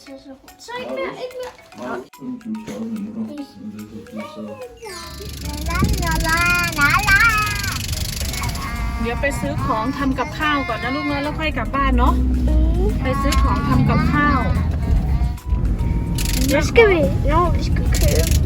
Zal ik me... Ik me... Maar เดี๋ยวไปซื้อของทำกับข้าวก่อนนะลูกนะแล้วค่อยกลับบ้านเนาะ ไปซื้อของทำกับข้าว Nu ska vi... Nu ska vi...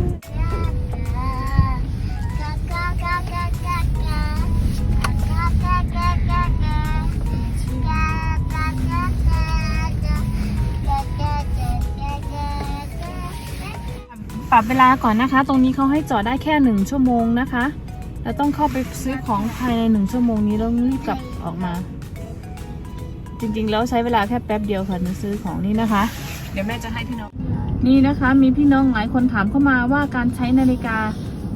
ปรับเวลาก่อนนะคะ ตรงนี้เขาให้จอดได้แค่หนึ่งชั่วโมงนะคะเราต้องเข้าไปซื้อของภายในหนึ่งชั่วโมงนี้แล้วรีบกลับออกมา จริงๆ แล้วใช้เวลาแค่แป๊บเดียวค่ะหนูซื้อของนี่นะคะ เดี๋ยวแม่จะให้พี่น้อง นี่นะคะมีพี่น้องหลายคนถามเข้ามาว่าการใช้นาฬิกา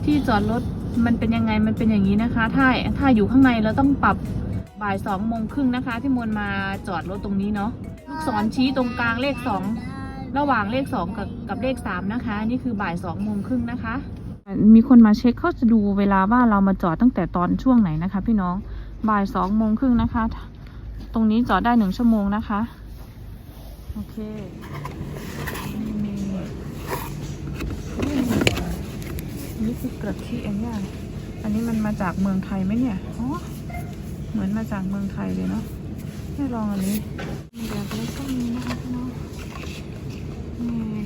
ที่จอดรถมันเป็นยังไงมันเป็นอย่างนี้นะคะ ถ้าถ้าอยู่ข้างในเราต้องปรับบ่ายสองโมงครึ่งนะคะ ที่มวลมาจอดรถตรงนี้เนาะลูกศรชี้ตรงกลางเลขสอง ระหว่างเลขสองกับกับเลขสามนะคะ นี่คือบ่ายสองโมงครึ่งนะคะ มีคนมาเช็คเขาจะดูเวลาว่าเรามาจอดตั้งแต่ตอนช่วงไหนนะคะ พี่น้องบ่ายสองโมงครึ่งนะคะ ตรงนี้จอดได้หนึ่งชั่วโมงนะคะ โอเคนี่มีนี่คือกระทิเองเนี่ยอันนี้มันมาจากเมืองไทยไหมเนี่ยอ๋อเหมือนมาจากเมืองไทยเลยเนาะให้ลองอันนี้แบบเล็กก็มีนะคะ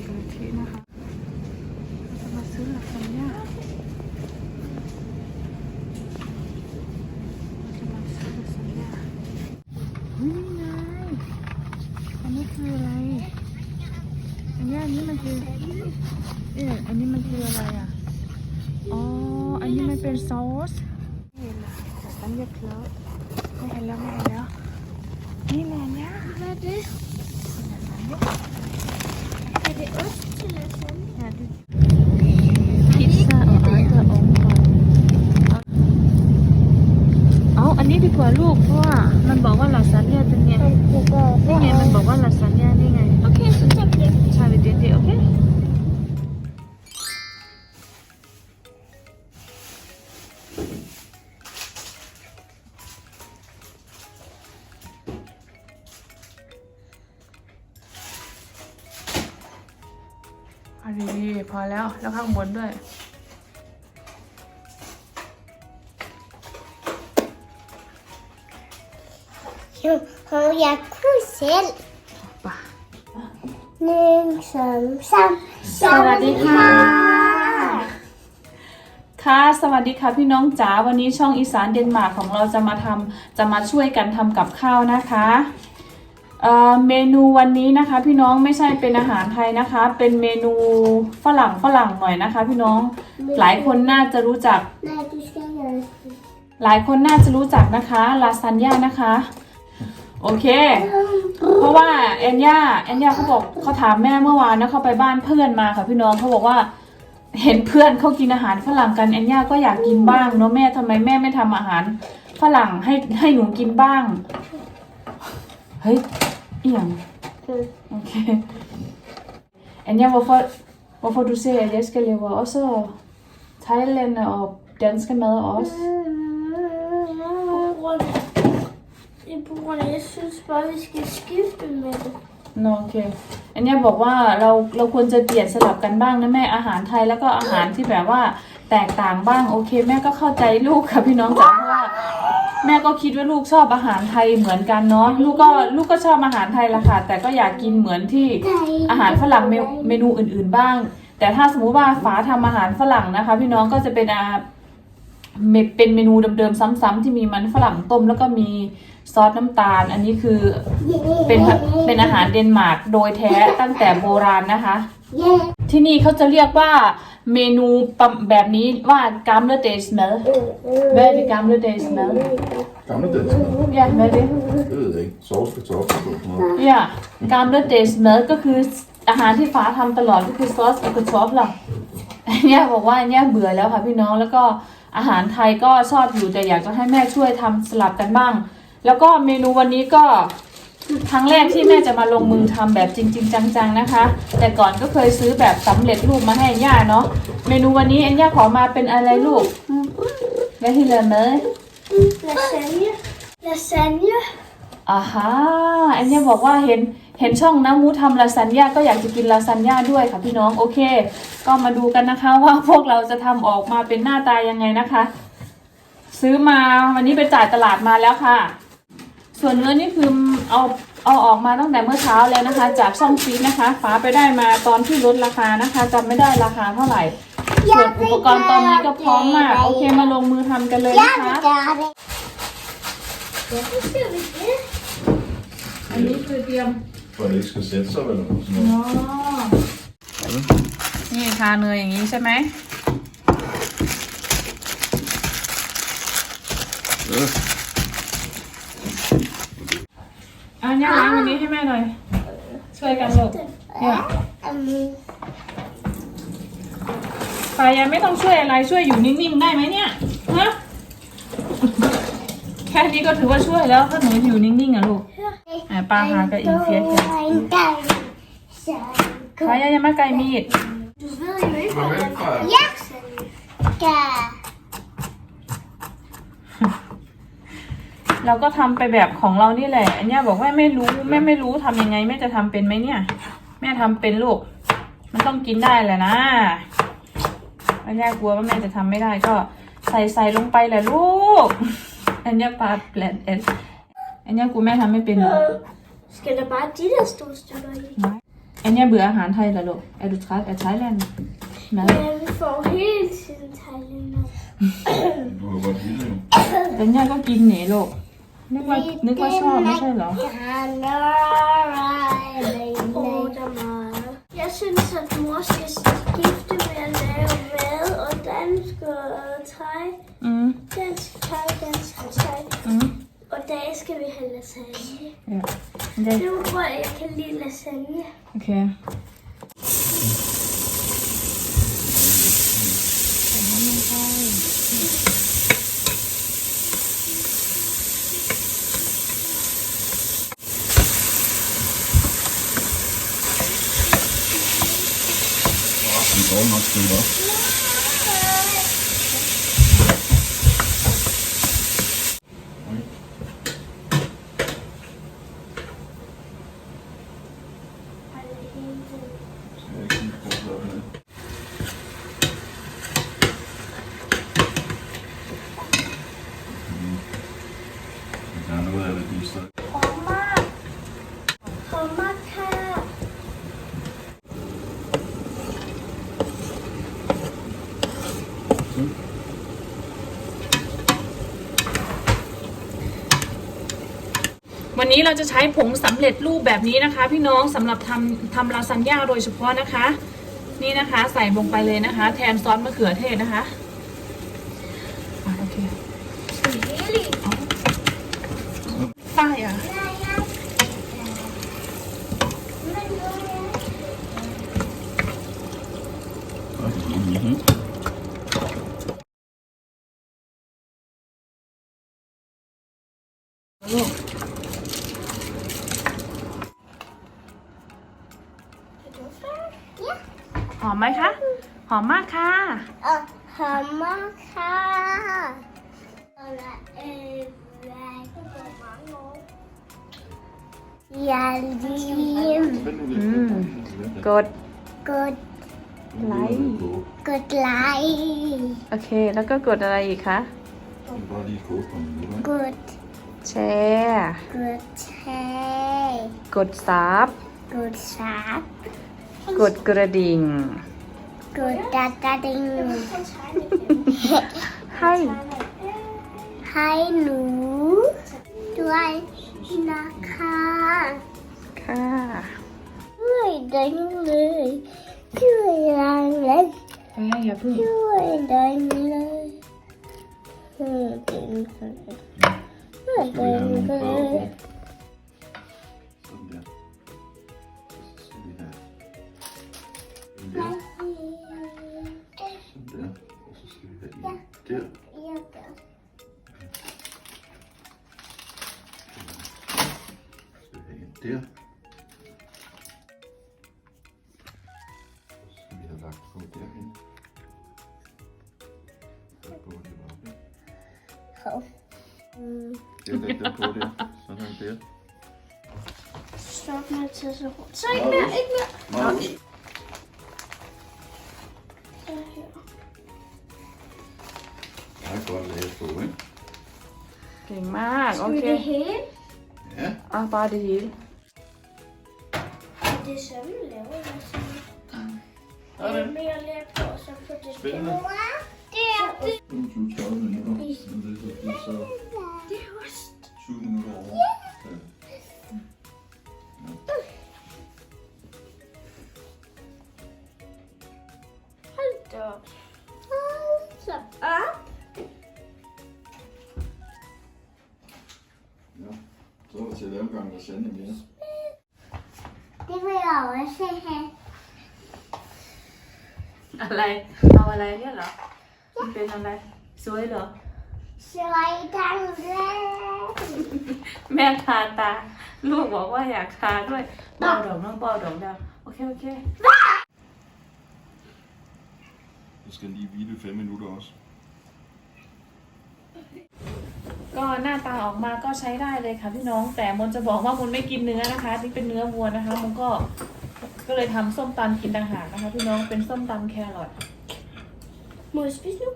พี่น้องนี่กะทินะคะเราจะมาซื้อลาซานญ่าเราจะมาซื้อลาซานญ่าเฮ้ยนี่ไงอันนี้คืออะไร อันนี้อันนี้มันคือ เอ๊ะอันนี้มันคืออะไรอะ อ๋อ อันนี้มันเป็นซอสนี่แหละลาซานญ่าเคลอไม่เห็นแล้วไม่เห็นแล้วนี่แหละเนี่ย Vad är det? Är det ost till lasagne? พิซซ่าเอาอาร์ตเอาก่อนเอาอันนี้ดีก ว่าลูกเพราะว่ามันบอกว่าลาซานญ่าเป็นไงนี่ไงมันบอกว่าลาซานญ่านี่ไง Okej, så tar vi det. ใช่เด็ดเด็ดโอเค พอดีพอแล้ว แล้วข้างบนด้วย har jag pussel? ป่ะหนึ่งสองสามสวัสดีค่ะ ค่ะ สวัสดีค่ะพี่น้องจ๋า วันนี้ช่องอีสานเดนมาร์กของเราจะมาทำจะมาช่วยกันทำกับข้าวนะคะเอ่อเมนูวันนี้นะคะพี่น้องไม่ใช่เป็นอาหารไทยนะคะ เป็นเมนูฝรั่งฝรั่งหน่อยนะคะ พี่น้องหลายคนน่าจะรู้จัก Nej, du ska göra หลายคนน่าจะรู้จักนะคะลาซานญ่านะคะ โอเค เพราะว่าแอนย่าแอนย่าเขาบอกเขาถามแม่เมื่อวานนะเขาไปบ้านเพื่อนมาค่ะพี่น้องเขาบอกว่า เห็นเพื่อนเขากินอาหารฝรั่งกันแอนย่าก็อยากกินบ้างเนาะแม่ทำไมแม่ไม่ทำอาหารฝรั่งให้ให้หนูกินบ้าง เฮ้ยเอียงโอเคแอนย่า hvorfor hvorfor du ser, at jeg skal lave også thailænder og danske mad også det er på grund af, jeg synes bare, vi skal skifte med det. โอเค อันเนี้ยบอกว่าเราเราควรจะเปลี่ยนสลับกันบ้างนะแม่อาหารไทยแล้วก็อาหารที่แบบว่าแตกต่างบ้างโอเค แม่ก็เข้าใจลูกค่ะพี่น้องจ๋าเพราะว่า แม่ก็คิดว่าลูกชอบอาหารไทยเหมือนกันเนาะลูกก็ลูกก็ชอบอาหารไทยละค่ะ แต่ก็อยากกินเหมือนที่ อาหารฝรั่งเมนูเมนูอื่นๆบ้าง แต่ถ้าสมมุติว่าฟ้าทำอาหารฝรั่งนะคะ พี่น้องก็จะเป็นอาเมเป็นเมนูเดิมๆซ้ำๆที่มีมันฝรั่งต้มแล้วก็มี ซอสน้ำตาล อันนี้คือเป็นเป็นอาหารเดนมาร์กโดยแท้ตั้งแต่โบราณนะคะ Yeah. ที่นี่เขาจะเรียกว่าเมนูประแบบนี้ว่า gamle days mad hvad er det gamle days mad Gamle danske mad. ja hvad er det Det ved jeg ikke. Sovs, kartofler, sådan noget. ja gamle days mad ก็คืออาหารที่ฟ้าทำตลอดก็คือซอสกับกระชอบล่ะเนี่ยบอกว่าเนี่ยเบื่อแล้วค่ะพี่น้องแล้วก็อาหารไทยก็ชอบอยู่แต่อยากจะให้แม่ช่วยทำสลับกันบ้าง แล้วก็เมนูวันนี้ก็ครั้งแรกที่แม่จะมาลงมือทำแบบจริง ๆ จังๆนะคะ แต่ก่อนก็เคยซื้อแบบสำเร็จรูปมาให้ย่าเนาะเมนูวันนี้เอ็นย่าขอมาเป็นอะไรลูกแม่ที่เลยไหม Lasagne. Lasagne. อ่าฮะเอ็นย่าบอกว่าเห็นเห็นช่องน้ำมูทำลาซานญ่าก็อยากจะกินลาซานญ่าด้วยค่ะพี่น้องโอเค ก็มาดูกันนะคะว่าพวกเราจะทำออกมาเป็นหน้าตายังไงนะคะ ซื้อมาวันนี้ไปจ่ายตลาดมาแล้วค่ะ ส่วนเนื้อนี่คือเอาเอาออกมาตั้งแต่เมื่อเช้าแล้วนะคะ จากช่องฟีดนะคะฟ้าไปได้มาตอนที่ลดราคานะคะจำไม่ได้ราคาเท่าไหร่ ส่วนอุปกรณ์ตอนนี้ก็พร้อมมาก โอเคมาลงมือทำกันเลยนะคะ Hvorfor skal vi det? อันนี้คือเตรียม For at det ikke skal sætte sig, eller sådan อ๋ noget. อนี่ทาเนยอย่างนี้ใช่ไหม Øh. อันนี้ล้างอันนี้ให้แม่หน่อย ช่วยกันลูกเนี่ย Um, ปายังไม่ต้องช่วยอะไรช่วยอยู่นิ่งๆได้ไหมเนี่ยฮะแค่นี้ก็ถือว่าช่วยแล้วถ้าหนูอยู่นิ่งๆอะลูกอะปลาหากระอีเฟียสกันปายังยังไม่ไกลมีด Du ved jo ikke, Hvor hvordan væk fra jer? Ja. Skal. เราก็ทำไปแบบของเรานี่แหละ อันเนี้ยบอกว่าไม่รู้แม่ไม่รู้ทำยังไงแม่จะทำเป็นไหมเนี่ย แม่ทำเป็นลูก มันต้องกินได้แหละนะอันเนี้ยกลัวว่าแม่จะทำไม่ได้ก็ใส่ใส่ลงไปแหละลูก อันเนี้ยปลาแปลนเอ็นอันเนี้ยกูแม่ทำไม่เป็นหรอก Skal der bare de der store stykker i? อันเนี้ยเบื่ออาหารไทยเหรอลูกแอดูทรัสแอดไทยแลนด์นะ Ja, vi får hele tiden thailænder. Du har godt lide jo. แต่เนี้ยก็กินหนีลูก นึกว่านึกว่าชอบไม่ใช่เหรอ Åh, der er meget. Jeg synes, at mor skal skifte med at lave mad og dansk og thai. อืม Dansk thai, dansk thai. อืม Og i dag skal vi have lasagne. ja. Det, Nu tror jeg, jeg kan lide lasagne. โ Lige prøve at lave det? Mm. Der er noget af det, de stadig หอมมาก หอมมากค่ะ วั นนี้เราจะใช้ผงสำเร็จรูปแบบนี้นะคะ พี่น้องสำหรับทำทำลาซานญ่าโดยเฉพาะนะคะ นี่นะคะ ใส่ลงไปเลยนะคะ แทนซอสมะเขือเทศนะคะอะโอเค Really? ป้ายอะ Mhm. ลู หอมไหมคะ หอมมากค่ะหอมมากค่ะอย่าลืมอืมกด กดไลค์ กดไลค์ โอเค แล้วก็กดอะไรอีกคะ กดแชร์ กดแชร์ กดซับ กดซับ กดกระดิ่ง กดกระดิ่งให้ให้หนูด้วยนะคะค่ะช่วยดังเลยช่วยดังเลยช่วยดังเลยช่วยดังเลยช่วยดังเลย Hov. Mm. Det er læg der på der. Sådan der. Stop med at tage så hårdt. Så ikke mere, ikke mere. Meget. Så her. Jeg har godt læse på, ikke? เก่งมาก โอ Skal vi เค det hele? Ja. อะปา det hele Er det sådan, vi laver det? Ja, det. Men jeg lærer på, så på det Spændende. Det er det. 22 minutter. Det er så Det er også 20 minutter over. Ja. Hold da op. Hold så op. ja. Så er det til lavgang, der sender mere. Det vil jeg også have. อะไรเอาอะไรเนี่ยเหรอมันเป็นอะไร สวยเหรอ Så i gang med แม่ทาตา ลูกบอกว่าอยากทาด้วยเบาดอกน้องเบาดอกแล้วโอเค โอเค Jeg skal lige hvile 5 minutter også. ก็หน้าตาออกมาก็ใช้ได้เลยค่ะพี่น้อง แต่มนจะบอกว่ามนไม่กินเนื้อนะคะนี่เป็นเนื้อวัวนะคะ มนก็ก็เลยทำส้มตำกินต่างหากนะคะพี่น้องเป็นส้มตำแครอท Må jeg spise nu?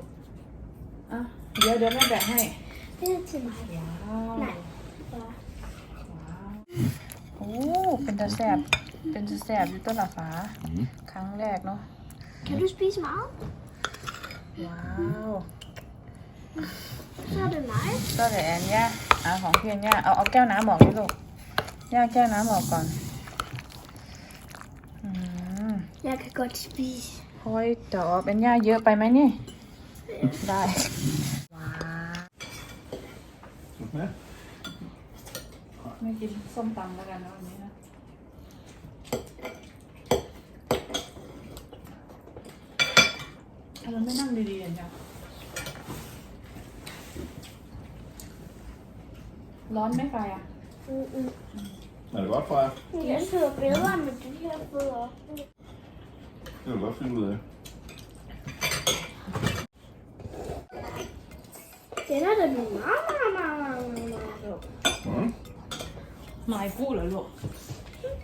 อะเดี๋ยวเดี๋ยวแม่แบ่งให้ Det er til mig. ว้าว Nej. Ja. ว้าวโอ้เป็นตาแสบเป็นตาแสบอยู่ต้นละฟ้า Mm. ครั้งแรกเนาะ Kan du spise meget? ว้าว Så er det mig. ก็เดี๋ยวแอนย่าเอาของพี่แอนย่าเอาเอาแก้วน้ำออกดิลูกย่าแก้วน้ำออกก่อนอืม Jeg kan godt spise. โอ้ยเดี๋ยวเป็นย่าเยอะไปไหมนี่ ได้ว้าว Ja. ไม่กินส้มตำแล้วกันนะวันนี้นะเราไม่นั่งดีๆอย่างเงี้ยร้อนไหมไฟอะ Mm-mm. Er det godt, Freja? Jeg sidder bedre med de her fødder. Det kan du godt finde ud af. Den er da meget, meget, meget, meget, meget, meget god. Mm. หมายพูดเหรอลูก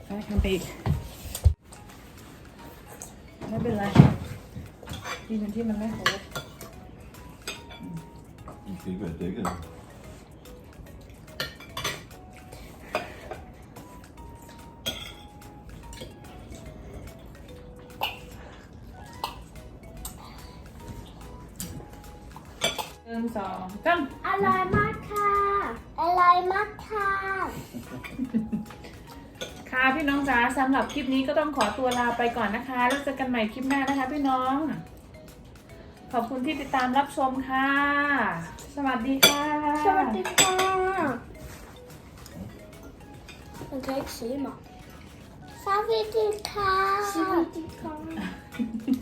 ไปทำไปอีกไ h นึ่งสองสามอร่อยมากค่ะ อร่อยมากค่ะ ค่ะพี่น้องจ๋าสำหรับคลิปนี้ก็ต้องขอตัวลาไปก่อนนะคะ แล้วเจอกันใหม่คลิปหน้านะคะ พี่น้อง ขอบคุณที่ติดตามรับชมค่ะ สวัสดีค่ะ สวัสดีค่ะ Man kan ikke se mig. Så vil det kar. Så vil det kar. Så vil